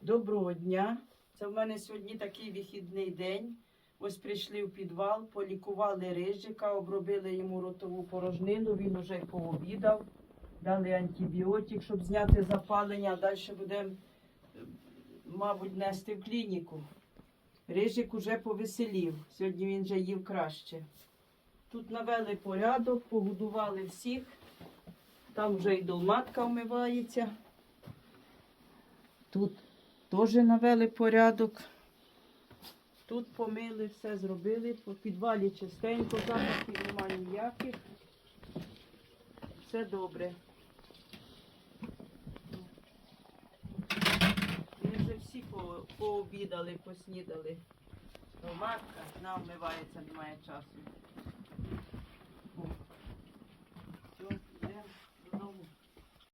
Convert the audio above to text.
Доброго дня. Це в мене сьогодні такий вихідний день. Ось прийшли в підвал, полікували рижика, обробили йому ротову порожнину, він уже пообідав, дали антибіотик, щоб зняти запалення, далі будемо, е, мабуть, нести в клініку. Рижик уже повеселів, сьогодні він вже їв краще. Тут навели порядок, погодували всіх. Там вже й долматка вмивається. Тут теж навели порядок. Тут помили, все зробили. По підвалі чистенько, запахів немає ніяких. Все добре. Ми вже всі по- пообідали, поснідали. Долматка, вона вмивається, немає часу.